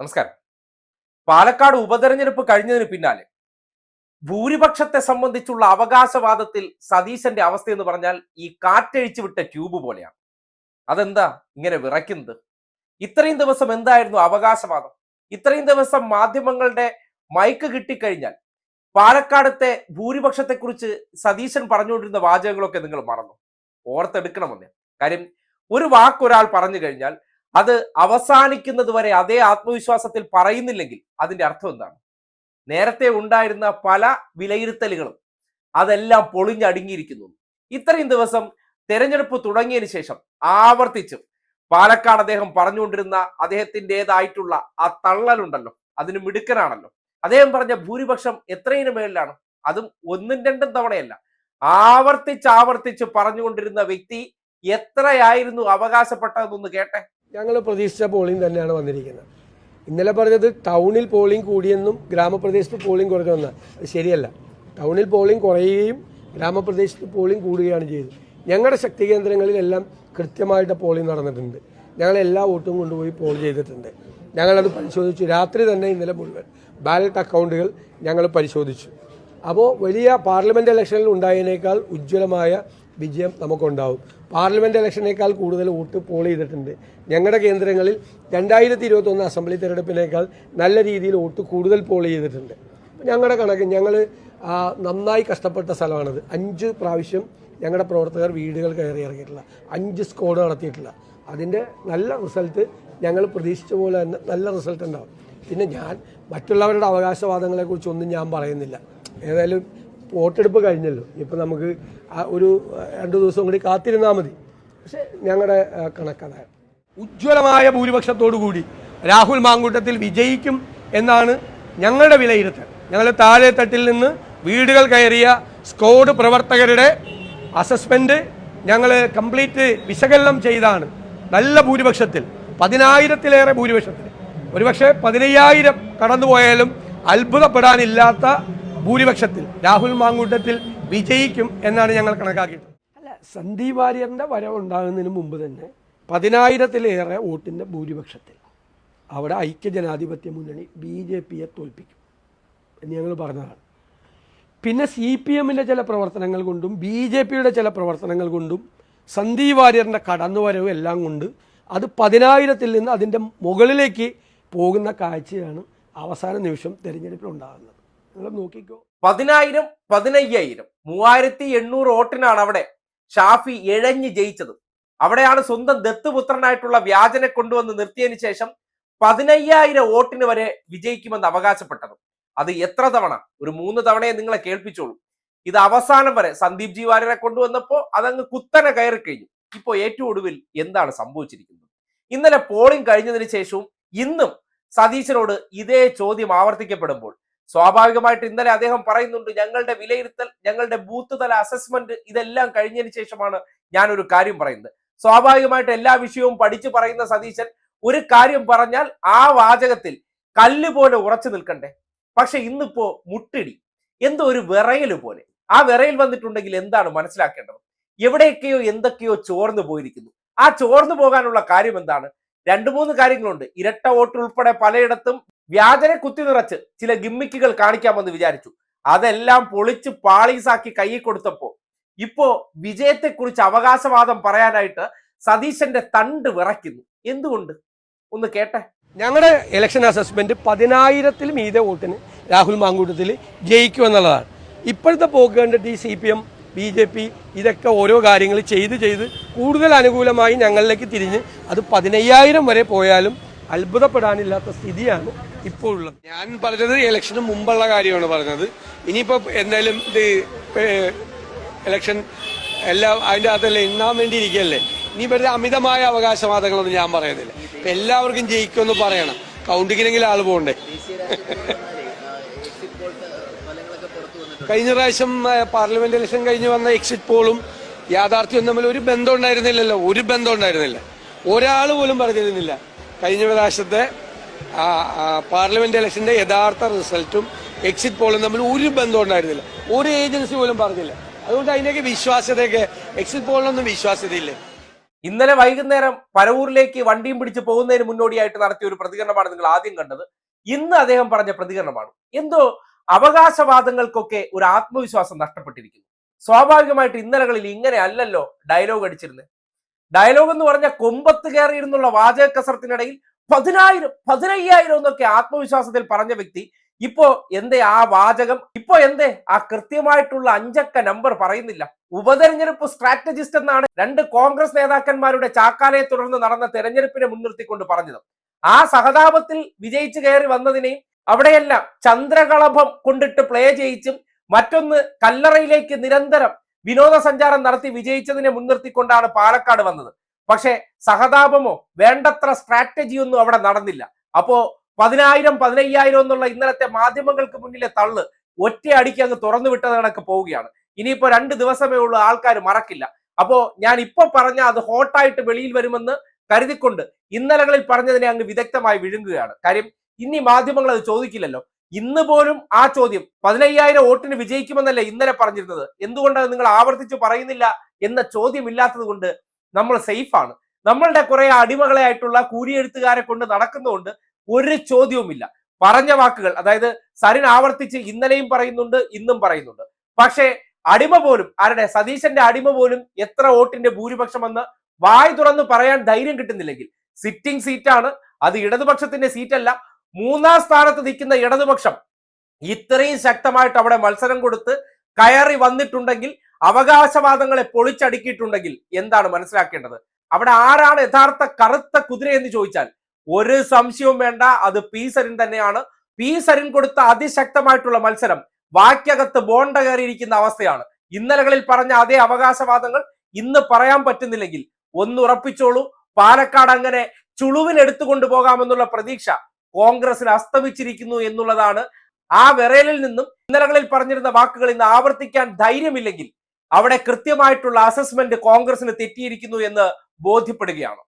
നമസ്കാരം. പാലക്കാട് ഉപതെരഞ്ഞെടുപ്പ് കഴിഞ്ഞതിന് പിന്നാലെ ഭൂരിപക്ഷത്തെ സംബന്ധിച്ചുള്ള അവകാശവാദത്തിൽ സതീശന്റെ അവസ്ഥ എന്ന് പറഞ്ഞാൽ ഈ കാറ്റഴിച്ചു വിട്ട ട്യൂബ് പോലെയാണ്. അതെന്താ? ഇങ്ങനെ വിറയ്ക്കുന്നത്. ഇത്രയും ദിവസം എന്തായിരുന്നു അവകാശവാദം? ഇത്രയും ദിവസം മാധ്യമങ്ങളുടെ മൈക്ക് കിട്ടിക്കഴിഞ്ഞാൽ പാലക്കാടത്തെ ഭൂരിപക്ഷത്തെക്കുറിച്ച് സതീശൻ പറഞ്ഞുകൊണ്ടിരുന്ന വാചകങ്ങളൊക്കെ നിങ്ങൾ മറന്നു. ഓർത്തെടുക്കണമെന്ന്. കാര്യം ഒരു വാക്ക് ഒരാൾ പറഞ്ഞു കഴിഞ്ഞാൽ അത് അവസാനിക്കുന്നത് വരെ അതേ ആത്മവിശ്വാസത്തിൽ പറയുന്നില്ലെങ്കിൽ അതിന്റെ അർത്ഥം എന്താണ്? നേരത്തെ ഉണ്ടായിരുന്ന പല വിലയിരുത്തലുകളും അതെല്ലാം പൊളിഞ്ഞടുങ്ങിയിരിക്കുന്നു. ഇത്രയും ദിവസം തെരഞ്ഞെടുപ്പ് തുടങ്ങിയതിന് ശേഷം ആവർത്തിച്ചും പാലക്കാട് അദ്ദേഹം പറഞ്ഞുകൊണ്ടിരുന്ന അദ്ദേഹത്തിന്റെതായിട്ടുള്ള ആ തള്ളലുണ്ടല്ലോ അതിന് മിടുക്കനാണല്ലോ. അദ്ദേഹം പറഞ്ഞ ഭൂരിപക്ഷം എത്രയിന് മേളിലാണ്? അതും ഒന്നും രണ്ടും തവണയല്ല. ആവർത്തിച്ച് ആവർത്തിച്ച് പറഞ്ഞുകൊണ്ടിരുന്ന വ്യക്തി എത്രയായിരുന്നു അവകാശപ്പെട്ടതെന്നൊന്ന് കേട്ടെ. ഞങ്ങൾ പ്രതീക്ഷിച്ച പോളിംഗ് തന്നെയാണ് വന്നിരിക്കുന്നത്. ഇന്നലെ പറഞ്ഞത് ടൗണിൽ പോളിംഗ് കൂടിയെന്നും ഗ്രാമപ്രദേശത്ത് പോളിംഗ് കുറഞ്ഞെന്ന് അത് ശരിയല്ല. ടൗണിൽ പോളിംഗ് കുറയുകയും ഗ്രാമപ്രദേശത്ത് പോളിംഗ് കൂടുകയാണ് ചെയ്തത്. ഞങ്ങളുടെ ശക്തി കേന്ദ്രങ്ങളിലെല്ലാം കൃത്യമായിട്ട് പോളിംഗ് നടന്നിട്ടുണ്ട്. ഞങ്ങൾ എല്ലാ വോട്ടും കൊണ്ടുപോയി പോൾ ചെയ്തിട്ടുണ്ട്. ഞങ്ങളത് പരിശോധിച്ചു. രാത്രി തന്നെ ഇന്നലെ മുഴുവൻ ബാലറ്റ് അക്കൗണ്ടുകൾ ഞങ്ങൾ പരിശോധിച്ചു. അപ്പോൾ വലിയ പാർലമെന്റ് ഇലക്ഷനിൽ ഉണ്ടായതിനേക്കാൾ ഉജ്ജ്വലമായ വിജയം നമുക്കുണ്ടാവും. പാർലമെന്റ് ഇലക്ഷനേക്കാൾ കൂടുതൽ വോട്ട് പോൾ ചെയ്തിട്ടുണ്ട്. ഞങ്ങളുടെ കേന്ദ്രങ്ങളിൽ രണ്ടായിരത്തി ഇരുപത്തൊന്ന് അസംബ്ലി തെരഞ്ഞെടുപ്പിനേക്കാൾ നല്ല രീതിയിൽ വോട്ട് കൂടുതൽ പോൾ ചെയ്തിട്ടുണ്ട്. ഞങ്ങളുടെ കണക്ക് ഞങ്ങൾ നന്നായി കഷ്ടപ്പെട്ട സ്ഥലമാണത്. അഞ്ച് പ്രാവശ്യം ഞങ്ങളുടെ പ്രവർത്തകർ വീടുകൾ കയറി ഇറങ്ങിയിട്ടില്ല അഞ്ച് സ്കോഡ് നടത്തിയിട്ടില്ല അതിന്റെ നല്ല റിസൾട്ട് ഞങ്ങൾ പ്രതീക്ഷിച്ച പോലെ തന്നെ നല്ല റിസൾട്ട് ഉണ്ടാവും. പിന്നെ ഞാൻ മറ്റുള്ളവരുടെ അവകാശവാദങ്ങളെക്കുറിച്ചൊന്നും ഞാൻ പറയുന്നില്ല. ഏതായാലും വോട്ടെടുപ്പ് കഴിഞ്ഞല്ലോ. ഇപ്പം നമുക്ക് ഒരു രണ്ടു ദിവസം കൂടി കാത്തിരുന്നാൽ മതി. പക്ഷെ ഞങ്ങളുടെ കണക്കതാണ്. ഉജ്ജ്വലമായ ഭൂരിപക്ഷത്തോടു കൂടി രാഹുൽ മാങ്കൂട്ടത്തിൽ വിജയിക്കും എന്നാണ് ഞങ്ങളുടെ വിലയിരുത്തൽ. ഞങ്ങൾ താഴെ തട്ടിൽ നിന്ന് വീടുകൾ കയറിയ സ്കോഡ് പ്രവർത്തകരുടെ അസസ്മെന്റ് ഞങ്ങൾ കംപ്ലീറ്റ് വിശകലനം ചെയ്താണ്. നല്ല ഭൂരിപക്ഷത്തിൽ പതിനായിരത്തിലേറെ ഭൂരിപക്ഷത്തിൽ. ഒരുപക്ഷെ പതിനയ്യായിരം കടന്നുപോയാലും അത്ഭുതപ്പെടാനില്ലാത്ത ഭൂരിപക്ഷത്തിൽ രാഹുൽ മാങ്കൂട്ടത്തിൽ വിജയിക്കും എന്നാണ് ഞങ്ങൾ കണക്കാക്കിയത് അല്ല സന്ദീപ് വാര്യറിന്റെ വരവുണ്ടാകുന്നതിന് മുമ്പ് തന്നെ പതിനായിരത്തിലേറെ വോട്ടിന്റെ ഭൂരിപക്ഷത്തിൽ അവിടെ ഐക്യജനാധിപത്യ മുന്നണി ബി ജെ പിയെ തോൽപ്പിക്കും എന്ന് ഞങ്ങൾ പറഞ്ഞതാണ്. പിന്നെ സി പി എമ്മിന്റെ ചില പ്രവർത്തനങ്ങൾ കൊണ്ടും ബി ജെ പിയുടെ ചില പ്രവർത്തനങ്ങൾ കൊണ്ടും സന്ദീപ് വാര്യറിന്റെ കടന്നുവരവ് എല്ലാം കൊണ്ട് അത് പതിനായിരത്തിൽ നിന്ന് അതിന്റെ മുകളിലേക്ക് പോകുന്ന കാഴ്ചയാണ് അവസാന നിമിഷം തിരഞ്ഞെടുപ്പിൽ ഉണ്ടാകുന്നത്. നോക്കിക്കോ. പതിനായിരം പതിനയ്യായിരം മൂവായിരത്തി എണ്ണൂറ് വോട്ടിനാണ് അവിടെ ഷാഫി ഇഴഞ്ഞ് ജയിച്ചത്. അവിടെയാണ് സ്വന്തം ദത്തുപുത്രനായിട്ടുള്ള വ്യാജനെ കൊണ്ടുവന്ന് നിർത്തിയതിന് ശേഷം പതിനയ്യായിരം വോട്ടിന് വരെ വിജയിക്കുമെന്ന് അവകാശപ്പെട്ടത്. അത് എത്ര തവണ? ഒരു മൂന്ന് തവണയെ നിങ്ങളെ കേൾപ്പിച്ചോളൂ ഇത് അവസാനം വരെ സന്ദീപ് ജി വാര്യരെ കൊണ്ടുവന്നപ്പോ അതങ്ങ് കുത്തനെ കയറി കഴിഞ്ഞു. ഇപ്പോ ഏറ്റവും ഒടുവിൽ എന്താണ് സംഭവിച്ചിരിക്കുന്നത്? ഇന്നലെ പോളിംഗ് കഴിഞ്ഞതിന് ശേഷവും ഇന്നും സതീശനോട് ഇതേ ചോദ്യം ആവർത്തിക്കപ്പെടുമ്പോൾ സ്വാഭാവികമായിട്ട് ഇന്നലെ അദ്ദേഹം പറയുന്നുണ്ട് ഞങ്ങളുടെ വിലയിരുത്തൽ ഞങ്ങളുടെ ബൂത്ത് തല അസസ്മെന്റ് ഇതെല്ലാം കഴിഞ്ഞതിന് ശേഷമാണ് ഞാൻ ഒരു കാര്യം പറയുന്നത്. സ്വാഭാവികമായിട്ട് എല്ലാ വിഷയവും പഠിച്ചു പറയുന്ന സതീശൻ ഒരു കാര്യം പറഞ്ഞാൽ ആ വാചകത്തിൽ കല്ല് പോലെ ഉറച്ചു നിൽക്കണ്ടേ? പക്ഷെ ഇന്നിപ്പോ മുട്ടിടി. എന്തോ ഒരു വിറയൽ പോലെ. ആ വിറയിൽ വന്നിട്ടുണ്ടെങ്കിൽ എന്താണ് മനസ്സിലാക്കേണ്ടത്? എവിടെയൊക്കെയോ എന്തൊക്കെയോ ചോർന്നു പോയിരിക്കുന്നു. ആ ചോർന്നു പോകാനുള്ള കാര്യം എന്താണ്? രണ്ടു മൂന്ന് കാര്യങ്ങളുണ്ട്. ഇരട്ട വോട്ട് ഉൾപ്പെടെ പലയിടത്തും വ്യാജനെ കുത്തി നിറച്ച് ചില ഗിമ്മിക്കുകൾ കാണിക്കാമെന്ന് വിചാരിച്ചു. അതെല്ലാം പൊളിച്ച് പാളീസാക്കി കൈ കൊടുത്തപ്പോ ഇപ്പോ വിജയത്തെക്കുറിച്ച് അവകാശവാദം പറയാനായിട്ട് സതീശന്റെ തണ്ട് വിറയ്ക്കുന്നു. എന്തുകൊണ്ട്? ഒന്ന് കേട്ടെ. ഞങ്ങളുടെ ഇലക്ഷൻ അസസ്മെന്റ് പതിനായിരത്തിൽ മീതെ വോട്ടിന് രാഹുൽ മാങ്കൂട്ടത്തിൽ ജയിക്കുമെന്നുള്ളതാണ്. ഇപ്പോഴത്തെ പോക്ക് കണ്ടിട്ട് ഈ C P M B J P ഇതൊക്കെ ഓരോ കാര്യങ്ങൾ ചെയ്ത് ചെയ്ത് കൂടുതൽ അനുകൂലമായി ഞങ്ങളിലേക്ക് തിരിഞ്ഞ് അത് പതിനയ്യായിരം വരെ പോയാലും അത്ഭുതപ്പെടാനില്ലാത്ത സ്ഥിതിയാണ് ഇപ്പോൾ ഉള്ളത്. ഞാൻ പറഞ്ഞത് ഇലക്ഷന് മുമ്പുള്ള കാര്യമാണ് പറഞ്ഞത്. ഇനിയിപ്പോൾ എന്തായാലും ഇത് ഇലക്ഷൻ എല്ലാം അതിന്റെ അകത്തല്ലേ എണ്ണാൻ വേണ്ടി ഇരിക്കുകയല്ലേ? ഇനി വെറുതെ അമിതമായ അവകാശവാദങ്ങളൊന്നും ഞാൻ പറയുന്നില്ല. എല്ലാവർക്കും ജയിക്കുമെന്ന് പറയണം. കൗണ്ടിങ്ങിനെങ്കിലും ആൾ പോകണ്ടേ? കഴിഞ്ഞ പ്രാവശ്യം പാർലമെന്റ് ഇലക്ഷൻ കഴിഞ്ഞ് വന്ന എക്സിറ്റ് പോളും യാഥാർത്ഥ്യവും തമ്മിൽ ഒരു ബന്ധം ഉണ്ടായിരുന്നില്ലല്ലോ. ഒരു ബന്ധം ഉണ്ടായിരുന്നില്ല. ഒരാൾ പോലും പറഞ്ഞിരുന്നില്ല. കഴിഞ്ഞ പ്രാവശ്യത്തെ പാർലമെന്റ് ഇലക്ഷന്റെ യഥാർത്ഥ റിസൾട്ടും എക്സിറ്റ് പോളും തമ്മിൽ ഒരു ബന്ധം ഉണ്ടായിരുന്നില്ല. ഒരു ഏജൻസി പോലും പറഞ്ഞില്ല. അതുകൊണ്ട് അതിനൊക്കെ വിശ്വാസ്യതയൊക്കെ എക്സിറ്റ് പോളിനൊന്നും വിശ്വാസ്യതയില്ലേ. ഇന്നലെ വൈകുന്നേരം പരവൂരിലേക്ക് വണ്ടിയും പിടിച്ച് പോകുന്നതിന് മുന്നോടിയായിട്ട് നടത്തിയ ഒരു പ്രതികരണമാണ് നിങ്ങൾ ആദ്യം കണ്ടത്. ഇന്ന് അദ്ദേഹം പറഞ്ഞ പ്രതികരണമാണ്. എന്തോ അവകാശവാദങ്ങൾക്കൊക്കെ ഒരു ആത്മവിശ്വാസം നഷ്ടപ്പെട്ടിരിക്കുന്നു. സ്വാഭാവികമായിട്ട് ഇന്നലകളിൽ ഇങ്ങനെ അല്ലല്ലോ ഡയലോഗ് അടിച്ചിരുന്നത് ഡയലോഗ് എന്ന് പറഞ്ഞ കൊമ്പത്ത് കയറിയിരുന്നുള്ള വാചക കസരത്തിനിടയിൽ പതിനായിരം പതിനയ്യായിരം എന്നൊക്കെ ആത്മവിശ്വാസത്തിൽ പറഞ്ഞ വ്യക്തി ഇപ്പോ എന്തേ ആ വാചകം? ഇപ്പോ എന്തേ? ആ കൃത്യമായിട്ടുള്ള അഞ്ചക്ക നമ്പർ പറയുന്നില്ല. ഉപതെരഞ്ഞെടുപ്പ് സ്ട്രാറ്റജിസ്റ്റ് എന്നാണ് രണ്ട് കോൺഗ്രസ് നേതാക്കന്മാരുടെ ചാക്കാലയെ തുടർന്ന് നടന്ന തെരഞ്ഞെടുപ്പിനെ മുൻനിർത്തിക്കൊണ്ട് പറഞ്ഞത്. ആ സഹതാപത്തിൽ വിജയിച്ചു കയറി വന്നതിനെയും അവിടെയെല്ലാം ചന്ദ്രകളഭം കൊണ്ടിട്ട് പ്ലേ ചെയ്യിച്ചും മറ്റൊന്ന് കല്ലറയിലേക്ക് നിരന്തരം വിനോദസഞ്ചാരം നടത്തി വിജയിച്ചതിനെ മുൻനിർത്തിക്കൊണ്ടാണ് പാലക്കാട് വന്നത്. പക്ഷേ സഹതാപമോ വേണ്ടത്ര സ്ട്രാറ്റജിയൊന്നും അവിടെ നടന്നില്ല. അപ്പോ പതിനായിരം പതിനയ്യായിരം എന്നുള്ള ഇന്നലത്തെ മാധ്യമങ്ങൾക്ക് മുന്നിലെ തള്ള് ഒറ്റയടിക്ക് അങ്ങ് തുറന്നു വിട്ടത് കണക്ക് പോവുകയാണ്. ഇനിയിപ്പോ രണ്ട് ദിവസമേ ഉള്ളൂ ആൾക്കാർ മറക്കില്ല. അപ്പോ ഞാൻ ഇപ്പൊ പറഞ്ഞ അത് ഹോട്ടായിട്ട് വെളിയിൽ വരുമെന്ന് കരുതിക്കൊണ്ട് ഇന്നലകളിൽ പറഞ്ഞതിനെ അങ്ങ് വിദഗ്ധമായി വിഴുങ്ങുകയാണ്. കാര്യം ഇനി മാധ്യമങ്ങൾ അത് ചോദിക്കില്ലല്ലോ. ഇന്ന് പോലും ആ ചോദ്യം പതിനയ്യായിരം വോട്ടിന് വിജയിക്കുമെന്നല്ലേ ഇന്നലെ പറഞ്ഞിരുന്നത്. എന്തുകൊണ്ടാണ് നിങ്ങൾ ആവർത്തിച്ച് പറയുന്നില്ല എന്ന ചോദ്യം ഇല്ലാത്തത് കൊണ്ട് നമ്മൾ സേഫാണ് നമ്മളുടെ കുറെ അടിമകളെ ആയിട്ടുള്ള കൂലിയെഴുത്തുകാരെ കൊണ്ട് നടക്കുന്നതുകൊണ്ട് ഒരു ചോദ്യവുമില്ല. പറഞ്ഞ വാക്കുകൾ അതായത് സരിൻ ആവർത്തിച്ച് ഇന്നലെയും പറയുന്നുണ്ട് ഇന്നും പറയുന്നുണ്ട്. പക്ഷേ അടിമ പോലും ആരുടെ സതീശന്റെ അടിമ പോലും എത്ര വോട്ടിന്റെ ഭൂരിപക്ഷമെന്ന് വായ് തുറന്ന് പറയാൻ ധൈര്യം കിട്ടുന്നില്ലെങ്കിൽ സിറ്റിംഗ് സീറ്റാണ് അത് ഇടതുപക്ഷത്തിന്റെ സീറ്റല്ല മൂന്നാം സ്ഥാനത്ത് നിൽക്കുന്ന ഇടതുപക്ഷം ഇത്രയും ശക്തമായിട്ട് അവിടെ മത്സരം കൊടുത്ത് കയറി വന്നിട്ടുണ്ടെങ്കിൽ അവകാശവാദങ്ങളെ പൊളിച്ചടുക്കിയിട്ടുണ്ടെങ്കിൽ എന്താണ് മനസ്സിലാക്കേണ്ടത്? അവിടെ ആരാണ് യഥാർത്ഥ കറുത്ത കുതിര എന്ന് ചോദിച്ചാൽ ഒരു സംശയവും വേണ്ട അത് പി സരിൻ തന്നെയാണ്. പി സരിൻ കൊടുത്ത അതിശക്തമായിട്ടുള്ള മത്സരം വാക്യകത്ത് ബോണ്ട കയറിയിരിക്കുന്ന അവസ്ഥയാണ്. ഇന്നലകളിൽ പറഞ്ഞ അതേ അവകാശവാദങ്ങൾ ഇന്ന് പറയാൻ പറ്റുന്നില്ലെങ്കിൽ ഒന്ന് ഉറപ്പിച്ചോളൂ. പാലക്കാട് അങ്ങനെ ചുളുവിനെടുത്തുകൊണ്ട് പോകാമെന്നുള്ള പ്രതീക്ഷ കോൺഗ്രസിന് അസ്തമിച്ചിരിക്കുന്നു എന്നുള്ളതാണ് ആ വിറയലിൽ നിന്നും ഇന്നലകളിൽ പറഞ്ഞിരുന്ന വാക്കുകൾ ഇന്ന് ആവർത്തിക്കാൻ ധൈര്യമില്ലെങ്കിൽ അവിടെ കൃത്യമായിട്ടുള്ള അസസ്മെന്റ് കോൺഗ്രസിന് തെറ്റിയിരിക്കുന്നു എന്ന് ബോധ്യപ്പെടുകയാണ്.